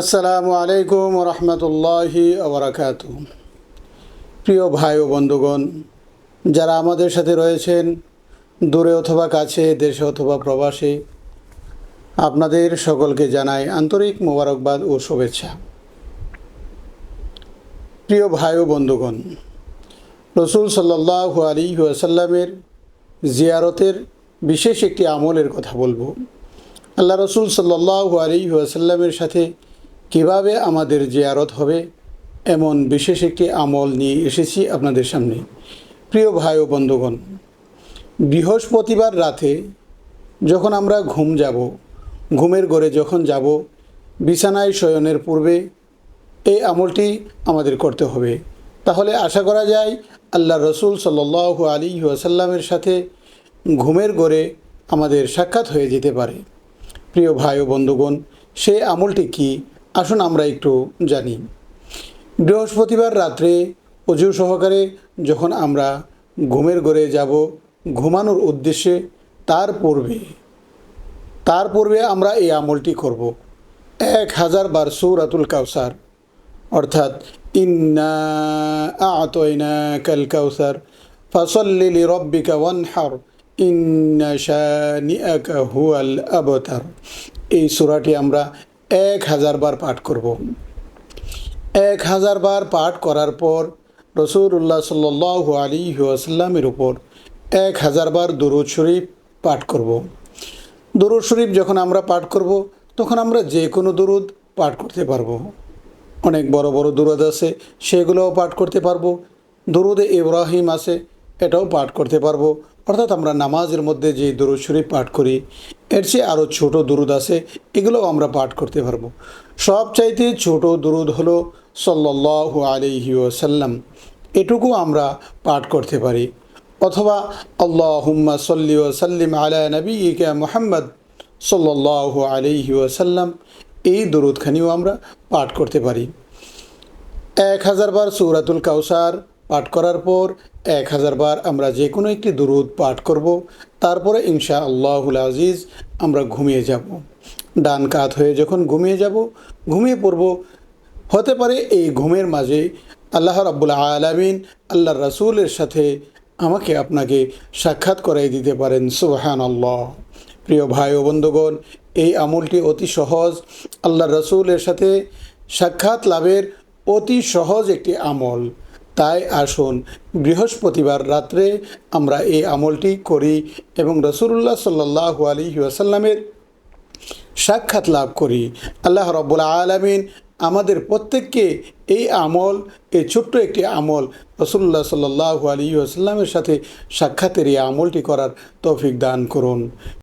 আসসালামু আলাইকুম রহমতুল্লাহি আবরাকাত প্রিয় ভাই ও বন্ধুগণ, যারা আমাদের সাথে রয়েছেন, দূরে অথবা কাছে, দেশে অথবা প্রবাসে, আপনাদের সকলকে জানাই আন্তরিক মোবারকবাদ ও শুভেচ্ছা। প্রিয় ভাই ও বন্ধুগণ, রসুল সাল্লাহ আলী আসাল্লামের জিয়ারতের বিশেষ একটি আমলের কথা বলব। আল্লাহ রসুল সাল্লাহ আলী আসাল্লামের সাথে কীভাবে আমাদের জিয়ারত হবে? এমন বিশেষ একটি আমল নিয়ে এসেছি আপনাদের সামনে। প্রিয় ভাই ও বন্ধুগণ, বৃহস্পতিবার রাতে যখন আমরা ঘুম যাব, ঘুমের ঘরে যখন যাব, বিছানায় শয়নের পূর্বে এই আমলটি আমাদের করতে হবে। তাহলে আশা করা যায় আল্লাহ রসুল সাল্লাহ আলী ওয়াসাল্লামের সাথে ঘুমের ঘরে আমাদের সাক্ষাৎ হয়ে যেতে পারে। প্রিয় ভাই ও বন্ধুগণ, সেই আমলটি কি আসুন আমরা একটু জানি। বৃহস্পতিবার রাত্রে অজু সহকারে যখন আমরা ঘুমের ঘরে যাব, ঘুমানোর উদ্দেশ্যে তার পূর্বে তার পূর্বে আমরা এই আমলটি করব। এক হাজার বার সৌরাতুল কাউসার, অর্থাৎ ইন্না আতয়না কাল কাউসার, ফসল্লি রব্বিকা ওয়ানহার, ইন্না শানিআকা হুয়াল আবতার। এই সূরাটি আমরা এক হাজার বার পাঠ করব। এক হাজার বার পাঠ করার পর রসুল্লাহ সাল্লাহ আলী আসাল্লামের উপর এক হাজার বার দরুদ শরীফ পাঠ করব। দরুদ শরীফ যখন আমরা পাঠ করব, তখন আমরা যে কোনো দরুদ পাঠ করতে পারব। অনেক বড় বড় দরুদ আছে, সেগুলোও পাঠ করতে পারব। দুরুদে ইব্রাহিম আছে, এটাও পাঠ করতে পারব। অর্থাৎ আমরা নামাজের মধ্যে যে দরুদ শরীফ পাঠ করি, এর চেয়ে আরও ছোট দরুদ আছে, এগুলোও আমরা পাঠ করতে পারব। সবচাইতে ছোট দরুদ হলো সাল্লাহ আলিহি ওসাল্লাম এটুকু আমরা পাঠ করতে পারি। অথবা আল্লাহ হুম্মা সল্লি ওসাল্লিম আলা নবী ইকা মোহাম্মদ সাল্লাহ আলিহি এই দরুদখানিও আমরা পাঠ করতে পারি। এক হাজার বার সৌরাতুল কাউসার পাঠ করার পর এক হাজার বার আমরা যে কোনো একটি দুরুদ পাঠ করব। তারপরে ইনশা আল্লাহুল আজিজ আমরা ঘুমিয়ে যাব। ডান কাত হয়ে যখন ঘুমিয়ে যাব, ঘুমিয়ে পড়ব। হতে পারে এই ঘুমের মাঝে আল্লাহ রাব্বুল আলামিন আল্লাহ রাসুলের সাথে আমাকে আপনাকে সাক্ষাৎ করাই দিতে পারেন। সুবহান আল্লাহ প্রিয় ভাই ও বন্ধুগণ, এই আমলটি অতি সহজ। আল্লাহ রসুলের সাথে সাক্ষাৎ লাভের অতি সহজ একটি আমল। তাই আসুন, বৃহস্পতিবার রাত্রে আমরা এই আমলটি করি এবং রসুল্লাহ সাল্লাহ আলী আসাল্লামের সাক্ষাৎ লাভ করি। আল্লাহ রব্বুল আলমিন আমাদের প্রত্যেককে এই আমল, এই ছোট্ট একটি আমল রসুল্লাহ সাল্লাহ আলী আসাল্লামের সাথে সাক্ষাতের এই আমলটি করার তৌফিক দান করুন।